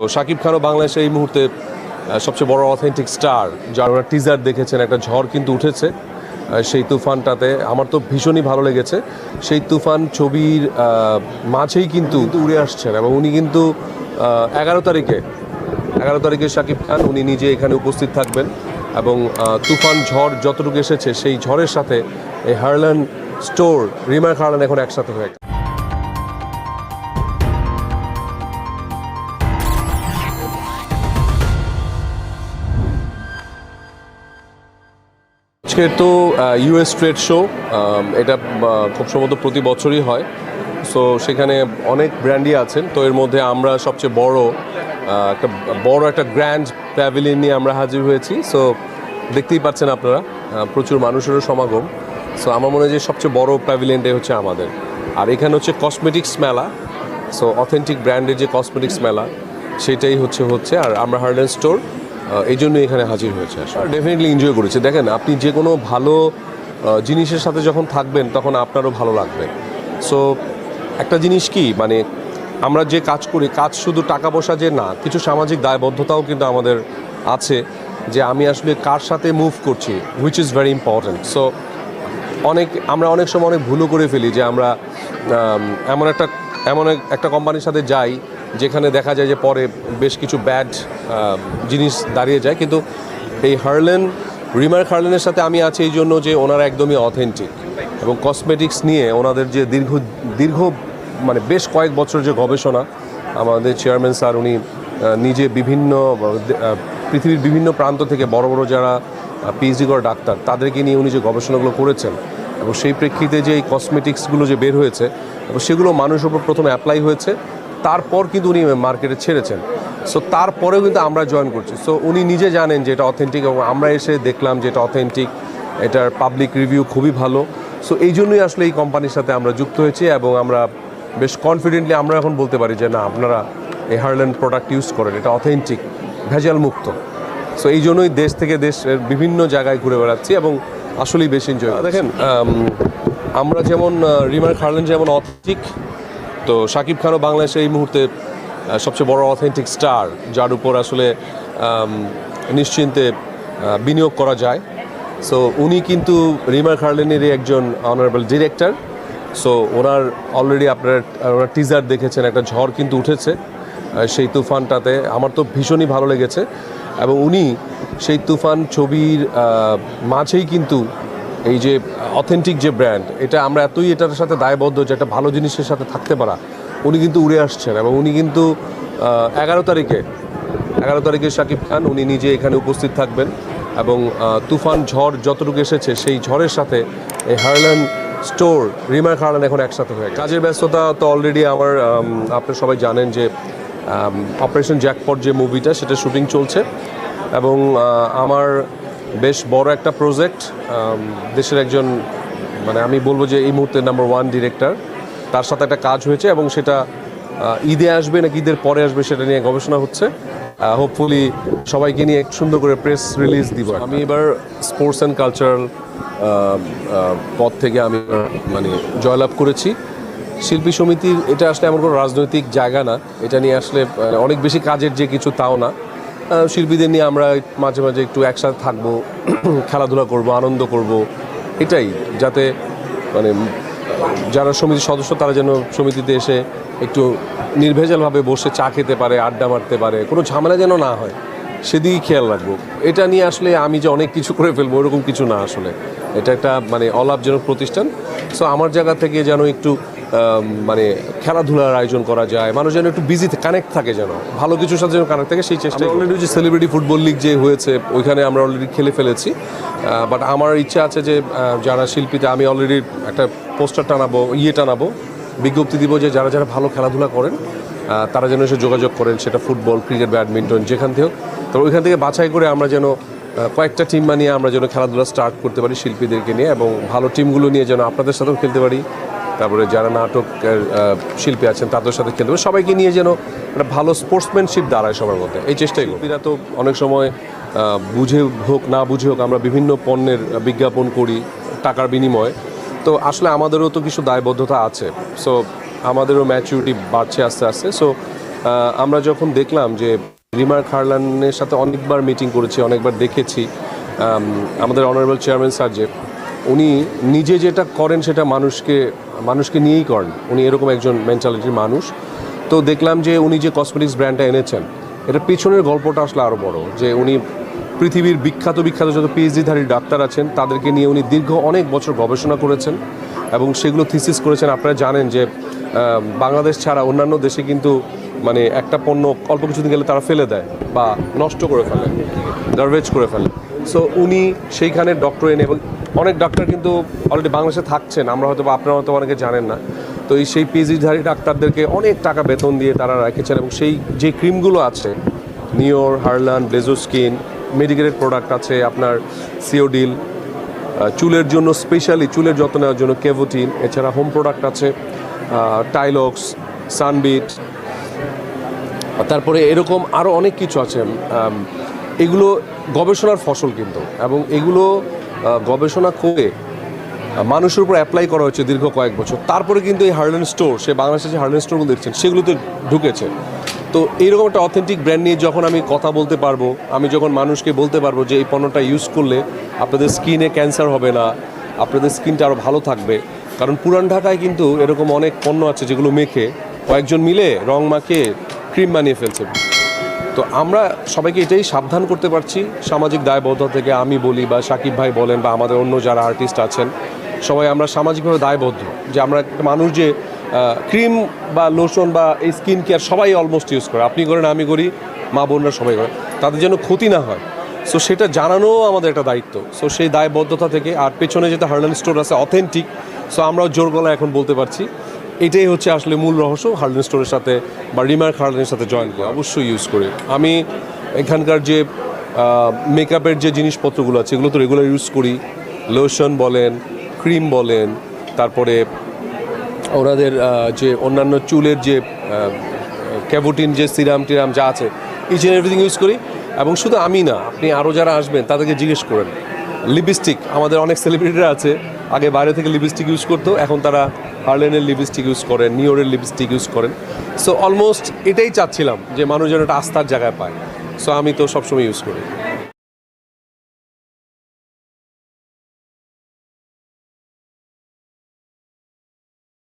তো শাকিব খানও বাংলাদেশে এই মুহূর্তে সবচেয়ে বড় অথেন্টিক স্টার যার ওরা টিজার দেখেছেন, একটা ঝড় কিন্তু উঠেছে সেই তুফানটাতে। আমার তো ভীষণই ভালো লেগেছে। সেই তুফান ছবির মাঝেই কিন্তু উড়ে আসছেন এবং উনি কিন্তু এগারো তারিখে এগারো তারিখে শাকিব খান উনি নিজে এখানে উপস্থিত থাকবেন এবং তুফান ঝড় যতটুকু এসেছে, সেই ঝড়ের সাথে এই হার্লান স্টোর রিমার হার্লান এখন একসাথে হয়ে আজকের তো ইউএস ট্রেড শো এটা খুব সম্ভবত প্রতি বছরই হয়। সো সেখানে অনেক ব্র্যান্ডই আছেন। তো এর মধ্যে আমরা সবচেয়ে বড় একটা বড় একটা গ্র্যান্ড প্যাভিলিয়ন নিয়ে আমরা হাজির হয়েছি। সো দেখতেই পাচ্ছেন আপনারা প্রচুর মানুষেরও সমাগম। সো আমার মনে হয় যে সবচেয়ে বড় প্যাভিলিয়নটাই হচ্ছে আমাদের। আর এখানে হচ্ছে কসমেটিক্স মেলা। সো অথেন্টিক ব্র্যান্ডের যে কসমেটিক্স মেলা, সেটাই হচ্ছে হচ্ছে, আর আমরা হার্ডেন স্টোর এই জন্য এখানে হাজির হয়েছে ডেফিনেটলি এনজয় করেছি। দেখেন, আপনি যে কোনো ভালো জিনিসের সাথে যখন থাকবেন, তখন আপনারও ভালো লাগবে। সো একটা জিনিস কি মানে আমরা যে কাজ করি, কাজ শুধু টাকা পয়সা যে না, কিছু সামাজিক দায়বদ্ধতাও কিন্তু আমাদের আছে যে আমি আসলে কার সাথে মুভ করছি which is very important so অনেক, আমরা অনেক সময় অনেক ভুলও করে ফেলি যে আমরা এমন একটা, এমন এক- একটা কোম্পানির সাথে যাই যেখানে দেখা যায় যে পরে বেশ কিছু ব্যাড জিনিস দাঁড়িয়ে যায়। কিন্তু এই হার্লেন, রিমার হার্লেনের সাথে আমি আছি এই জন্য যে ওনারা একদমই অথেন্টিক এবং কসমেটিক্স নিয়ে ওনাদের যে দীর্ঘ দীর্ঘ মানে বেশ কয়েক বছর যে গবেষণা, আমাদের চেয়ারম্যান স্যার উনি নিজে বিভিন্ন পৃথিবীর বিভিন্ন প্রান্ত থেকে বড় বড় যারা পিএইচডি করা ডাক্তার, তাদেরকে নিয়ে উনি যে গবেষণাগুলো করেছেন, এবং সেই প্রেক্ষিতে যে এই কসমেটিক্সগুলো যে বের হয়েছে, এবং সেগুলো মানুষের উপর প্রথমে অ্যাপ্লাই হয়েছে তারপর কিন্তু উনি মার্কেটে ছেড়েছেন। সো তারপরেও কিন্তু আমরা জয়েন করছি। সো উনি নিজে জানেন যে এটা অথেন্টিক এবং আমরা এসে দেখলাম যে এটা অথেন্টিক এটার পাবলিক রিভিউ খুবই ভালো। সো এই জন্যই আসলে এই কোম্পানির সাথে আমরা যুক্ত হয়েছি এবং আমরা বেশ কনফিডেন্টলি আমরা এখন বলতে পারি যে না আপনারা এই হার্ল্যান্ড প্রোডাক্ট ইউজ করেন এটা অথেন্টিক ভেজাল মুক্ত। সো এই জন্যই দেশ থেকে দেশের বিভিন্ন জায়গায় ঘুরে বেড়াচ্ছি এবং আসলেই বেশি এনজয় দেখেন আমরা যেমন আহ, রিমার খার্লেন যেমন অথেন্টিক তো শাকিব খানও বাংলাদেশে এই মুহূর্তে সবচেয়ে বড় অথেন্টিক স্টার যার উপর আসলে নিশ্চিন্তে বিনিয়োগ করা যায়। সো উনি কিন্তু রিমার খার্লেনেরই একজন অনারেবল ডিরেক্টর সো ওনার অলরেডি আপনার, ওনার টিজার দেখেছেন, একটা ঝড় কিন্তু উঠেছে সেই তুফানটাতে। আমার তো ভীষণই ভালো লেগেছে। এবং উনি সেই তুফান ছবির মাঝেই কিন্তু এই যে অথেন্টিক যে ব্র্যান্ড এটা আমরা এতই এটার সাথে দায়বদ্ধ যে একটা ভালো জিনিসের সাথে থাকতে পারা উনি কিন্তু উড়ে আসছেন এবং উনি কিন্তু এগারো তারিখে এগারো তারিখে শাকিব খান উনি নিজে এখানে উপস্থিত থাকবেন এবং তুফান ঝড় যতটুকু এসেছে সেই ঝড়ের সাথে এই হার্লান স্টোর রিমার হার্লান এখন একসাথে হয়ে কাজের ব্যস্ততা তো অলরেডি আমার আম, আপনারা সবাই জানেন যে অপারেশন জ্যাকপট যে মুভিটা সেটা শুটিং চলছে এবং আমার বেশ বড় একটা প্রজেক্ট দেশের একজন মানে আমি বলব যে এই মুহূর্তে নাম্বার ওয়ান ডিরেক্টর তার সাথে একটা কাজ হয়েছে এবং সেটা ঈদে আসবে নাকি ঈদের পরে আসবে সেটা নিয়ে গবেষণা হচ্ছে। হোপফুলি সবাইকে নিয়ে একটু সুন্দর করে প্রেস রিলিজ দিব আমি এবার স্পোর্টস অ্যান্ড কালচারাল পদ থেকে আমি মানে জয়লাভ করেছি। শিল্পী সমিতির, এটা আসলে এমন কোনো রাজনৈতিক জায়গা না। এটা নিয়ে আসলে অনেক বেশি কাজের যে কিছু তাও না। শিল্পীদের নিয়ে আমরা মাঝে মাঝে একটু একসাথে থাকব, খেলাধুলা করব, আনন্দ করব, এটাই যাতে মানে যারা সমিতির সদস্য তারা যেন সমিতিতে এসে একটু নির্ভেজালভাবে বসে চা খেতে পারে, আড্ডা মারতে পারে, কোনো ঝামেলা যেন না হয়, সেদিকেই খেয়াল রাখব। এটা নিয়ে আসলে আমি যে অনেক কিছু করে ফেলব, ওরকম কিছু না আসলে। এটা একটা মানে অলাভজনক প্রতিষ্ঠান। সো আমার জায়গা থেকে যেন একটু মানে খেলাধুলার আয়োজন করা যায় মানুষ যেন একটু বিজি কানেক্ট থাকে যেন। ভালো কিছুর সাথে যেন কানেক্ট থাকে সেই চেষ্টা অলরেডি যে সেলিব্রিটি ফুটবল লিগ যে হয়েছে ওইখানে আমরা অলরেডি খেলে ফেলেছি। বাট আমার ইচ্ছা আছে যে যারা শিল্পীতে আমি অলরেডি একটা পোস্টার টানাবো ইয়ে টানাবো বিজ্ঞপ্তি দিব যে যারা যারা ভালো খেলাধুলা করেন তারা যেন এসে যোগাযোগ করেন সেটা ফুটবল ক্রিকেট ব্যাডমিন্টন যেখান থেকেও তো ওইখান থেকে বাছাই করে আমরা যেন কয়েকটা টিম বানিয়ে আমরা যেন খেলাধুলা স্টার্ট করতে পারি শিল্পীদেরকে নিয়ে এবং ভালো টিমগুলো নিয়ে যেন আপনাদের সাথেও খেলতে পারি। তারপরে যারা নাটক শিল্পী আছেন তাদের সাথে খেলতে পারি সবাইকে নিয়ে যেন একটা ভালো স্পোর্টসম্যানশিপ দাঁড়ায় সবার মধ্যে। এই চেষ্টাই শিল্পীরা তো অনেক সময় বুঝে হোক, না বুঝে হোক, আমরা বিভিন্ন পণ্যের বিজ্ঞাপন করি টাকার বিনিময়ে। তো আসলে আমাদেরও তো কিছু দায়বদ্ধতা আছে। সো আমাদেরও ম্যাচুরিটি বাড়ছে আস্তে আস্তে। সো আমরা যখন দেখলাম যে রিমার খারলানের সাথে অনেকবার মিটিং করেছি, অনেকবার দেখেছি আমাদের অনারেবল চেয়ারম্যান স্যার যে উনি নিজে যেটা করেন সেটা মানুষকে মানুষকে নিয়েই করেন। উনি এরকম একজন মেন্টালিটির মানুষ। তো দেখলাম যে উনি যে কসমেটিক্স ব্র্যান্ডটা এনেছেন এটা পিছনের গল্পটা আসলে আরও বড়, যে উনি পৃথিবীর বিখ্যাত বিখ্যাত যত পিএইচডিধারী ডাক্তার আছেন, তাদেরকে নিয়ে উনি দীর্ঘ অনেক বছর গবেষণা করেছেন এবং সেগুলো থিসিস করেছেন। আপনারা জানেন যে বাংলাদেশ ছাড়া অন্যান্য দেশে কিন্তু মানে একটা পণ্য অল্প কিছুদিন গেলে তারা ফেলে দেয় বা নষ্ট করে ফেলে গার্বেজ করে ফেলে। সো উনি সেইখানে ডক্টর এনে এবং অনেক ডাক্তার কিন্তু অলরেডি বাংলাদেশে থাকছেন, আমরা হয়তো বা আপনারা হয়তো অনেকে জানেন না। তো এই সেই পিএইচডিধারী ডাক্তারদেরকে অনেক টাকা বেতন দিয়ে তারা রেখেছেন এবং সেই যে ক্রিমগুলো আছে নিওর হারলান ব্লেজো স্কিন মেডিকেলের প্রোডাক্ট আছে, আপনার সিওডিল চুলের জন্য স্পেশালি চুলের যত্ন নেওয়ার জন্য কেভোটিন এছাড়া হোম প্রোডাক্ট আছে টাইলক্স সানবিট তারপরে এরকম আরও অনেক কিছু আছে এগুলো গবেষণার ফসল কিন্তু। এবং এগুলো গবেষণা করে মানুষের উপর অ্যাপ্লাই করা হয়েছে দীর্ঘ কয়েক বছর। তারপরে কিন্তু এই হার্লেন স্টোর সে বাংলাদেশে যে হার্লেন স্টোরগুলো দেখছেন, সেগুলোতে ঢুকেছে। তো এইরকম একটা অথেন্টিক ব্র্যান্ড নিয়ে যখন আমি কথা বলতে পারব, আমি যখন মানুষকে বলতে পারব যে এই পণ্যটা ইউজ করলে আপনাদের স্কিনে ক্যান্সার হবে না, আপনাদের স্কিনটা আরও ভালো থাকবে। কারণ পুরান ঢাকায় কিন্তু এরকম অনেক পণ্য আছে যেগুলো মেখে কয়েকজন মিলে রং মাখে ক্রিম বানিয়ে ফেলছে। তো আমরা সবাইকে এটাই সাবধান করতে পারছি। সামাজিক দায়বদ্ধতা থেকে আমি বলি বা সাকিব ভাই বলেন বা আমাদের অন্য যারা আর্টিস্ট আছেন, সবাই আমরা সামাজিকভাবে দায়বদ্ধ যে আমরা মানুষ যে ক্রিম বা লোশন বা এই স্কিন কেয়ার সবাই অলমোস্ট ইউজ করে। আপনি করেন, আমি করি, মা বোনরা সবাই করে। তাদের যেন ক্ষতি না হয়। সো সেটা জানানো আমাদের একটা দায়িত্ব। সো সেই দায়বদ্ধতা থেকে আর পেছনে যেটা হার্লেন স্টোর আছে অথেন্টিক সো আমরাও জোর গলায় এখন বলতে পারছি। এটাই হচ্ছে আসলে মূল রহস্য হার্লেন স্টোরের সাথে বা রিমার্ক হার্লেনের সাথে জয়েন করে, অবশ্যই ইউজ করি। আমি এখানকার যে মেকআপের যে জিনিসপত্রগুলো আছে, এগুলো তো রেগুলার ইউজ করি। লোশন বলেন ক্রিম বলেন, তারপরে ওনাদের যে অন্যান্য চুলের যে ক্যাবোটিন যে সিরাম টিরাম যা আছে ইচ অ্যান্ড এভরিথিং ইউজ করি। এবং শুধু আমি না, আপনি আরও যারা আসবেন, তাদেরকে জিজ্ঞেস করেন। লিপস্টিক আমাদের অনেক সেলিব্রিটিরা আছে আগে বাইরে থেকে লিপস্টিক ইউজ করতো, এখন তারা হার্লেনের লিপস্টিক ইউজ করেন নিওরের লিপস্টিক ইউজ করেন। সো অলমোস্ট এটাই চাচ্ছিলাম যে মানুষ যেন একটা আস্থার জায়গায় পায়। সো আমি তো সবসময় ইউজ করি।